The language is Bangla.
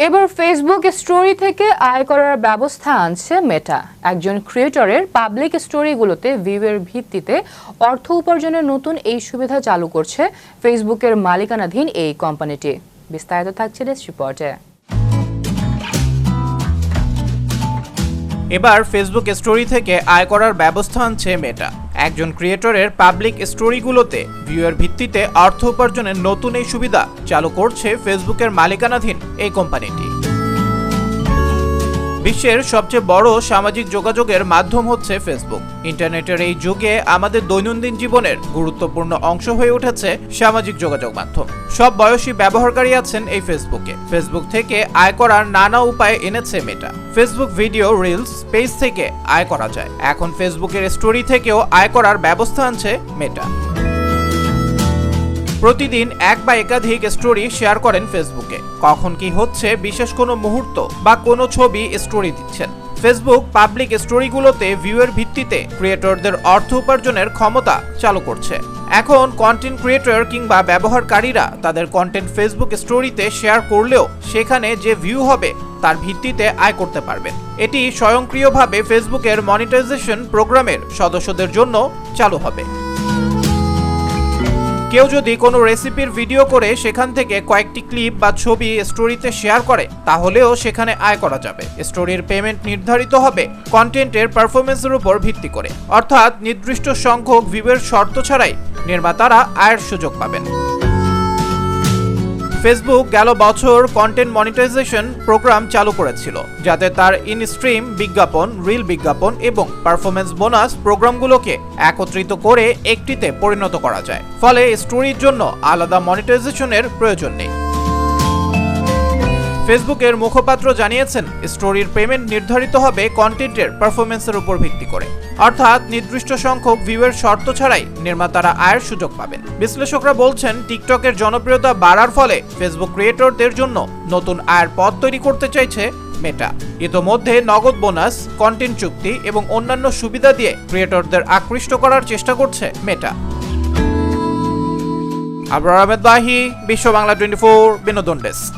এবার ফেসবুক স্টোরি থেকে আয় করার ব্যবস্থা আনছে মেটা একজন ক্রিয়েটরের পাবলিক স্টোরিগুলোতে ভিউয়ের ভিত্তিতে অর্থ উপার্জনের নতুন এই সুবিধা চালু করছে ফেসবুকের মালিকানাধীন এই কোম্পানিটি বিস্তারিত থাকছে রিপোর্টে এবার ফেসবুক স্টোরি থেকে আয় করার ব্যবস্থা আনছে মেটা একজন ক্রিয়েটরের পাবলিক স্টোরিগুলোতে ভিউয়ের ভিত্তিতে অর্থ উপার্জনের নতুন এই সুবিধা চালু করছে ফেসবুকের মালিকানাধীন এই কোম্পানিটি। বিশ্বের সবচেয়ে বড় সামাজিক যোগাযোগের মাধ্যম হচ্ছে ফেসবুক ইন্টারনেটের এই যুগে আমাদের দৈনন্দিন জীবনের গুরুত্বপূর্ণ অংশ হয়ে উঠেছে সামাজিক যোগাযোগ মাধ্যম। সব বয়সী ব্যবহারকারী আছেন এই ফেসবুকে ফেসবুক থেকে আয় করার নানা উপায় এনেছে Meta Facebook video reels page থেকে আয় করা যায়। এখন ফেসবুকের স্টোরি থেকেও আয় করার ব্যবস্থা আনছে মেটা প্রতিদিন এক বা একাধিক স্টোরি শেয়ার করেন ফেসবুকে কখন কি হচ্ছে বিশেষ কোনো মুহূর্ত বা কোনো ছবি স্টোরি দিচ্ছেন? ফেসবুক পাবলিক স্টোরিগুলোতে ভিউয়ের ভিত্তিতে ক্রিয়েটরদের অর্থ উপার্জনের ক্ষমতা চালু করছে। এখন কন্টেন্ট ক্রিয়েটর কিংবা ব্যবহারকারীরা তাদের কন্টেন্ট ফেসবুক স্টোরিতে শেয়ার করলেও সেখানে যে ভিউ হবে তার ভিত্তিতে আয় করতে পারবেন। এটি স্বয়ংক্রিয়ভাবে ফেসবুকের মনিটাইজেশন প্রোগ্রামের সদস্যদের জন্য চালু হবে। কেউ যদি কোনো রেসিপির ভিডিও করে সেখান থেকে কয়েকটি ক্লিপ বা ছবি স্টোরিতে শেয়ার করে, তাহলেও সেখানে আয় করা যাবে। স্টোরির পেমেন্ট নির্ধারিত হবে কন্টেন্টের পারফরমেন্সের উপর ভিত্তি করে। অর্থাৎ নির্দিষ্ট সংখ্যক ভিউয়ের শর্ত ছাড়াই নির্মাতারা আয়ের সুযোগ পাবেন। ফেসবুক গেল বছর কন্টেন্ট মনিটাইজেশন প্রোগ্রাম চালু করেছিল, যাতে তার ইন স্ট্রিম বিজ্ঞাপন রিল বিজ্ঞাপন এবং পারফরমেন্স বোনাস প্রোগ্রামগুলোকে একত্রিত করে একটিতে পরিণত করা যায়। ফলে স্টোরির জন্য আলাদা মনিটাইজেশনের প্রয়োজন নেই। ফেসবুকের মুখপাত্র জানিয়েছেন স্টোরির পেমেন্ট নির্ধারিত হবে কন্টেন্টের পারফরমেন্সের উপর ভিত্তি করে। অর্থাৎ নির্দিষ্ট সংখ্যক ভিউয়ের শর্ত ছাড়াই নির্মাতারা আয়ের সুযোগ পাবেন। বিশ্লেষকরা বলছেন টিকটকের জনপ্রিয়তা বাড়ার ফলে ফেসবুক ক্রিয়েটরদের জন্য নতুন আয়ের পথ তৈরি করতে চাইছে মেটা ইতোমধ্যে নগদ বোনাস কন্টেন্ট চুক্তি এবং অন্যান্য সুবিধা দিয়ে ক্রিয়েটরদের আকৃষ্ট করার চেষ্টা করছে মেটা আবরার আহমেদ বাহি, বিশ্ব বাংলা টোয়েন্টি ফোর বিনোদন ডেস্ক।